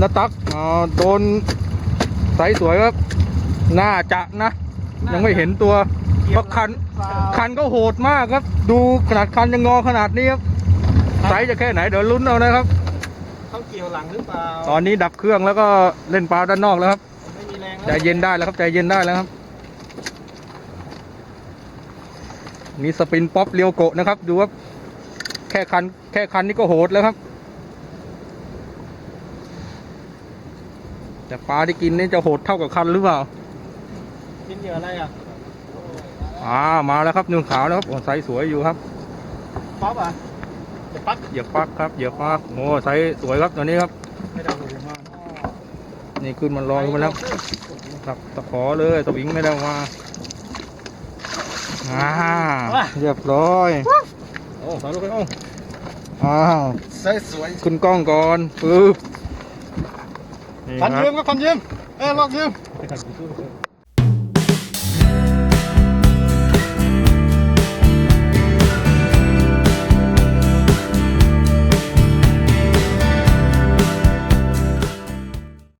นาตักอ๋อโดนไซส์สวยครับ น่าจะนะ ยังไม่เห็นตัวเพราะคัน คันก็โหดมากครับ ดูขนาดคันยังงอขนาดนี้ครับไซส์จะแค่ไหนเดี๋ยวลุ้นเอานะครับ เขาเกี่ยวหลังหรือเปล่าตอนนี้ดับเครื่องแล้วก็เล่นปลาด้านนอกแล้วครับไม่มีแรงใจเย็นได้แล้วครับใจเย็นได้แล้วครับนี่สปินป๊อปเรียวโกะนะครับ ดูว่าแค่คันแค่คันนี่ก็โหดแล้วครับ แต่ปลาที่กินนี่จะโหดเท่ากับคันหรือเปล่ากินเหยื่ออะไรอะอ่ามาแล้วครับนึ่งขาวนะครับโอ้ไซส์สวยอยู่ครับป๊อปอะจะปักเหยียบปักครับเหยียบปักโอ้ไซส์สวยครับตัวนี้ครับไม่ได้ดูมากนี่ขึ้นมันลอยขึ้นมาแล้วครับตะขอเลยตะวิงไม่ได้มาอ่าเรียบร้อยโอ้สาวลูกไปโอ้อ้าวใส่สวยขึ้นกล้องก่อนปึ๊บนี่ คันยืมก็คันยืมเออลอกยืม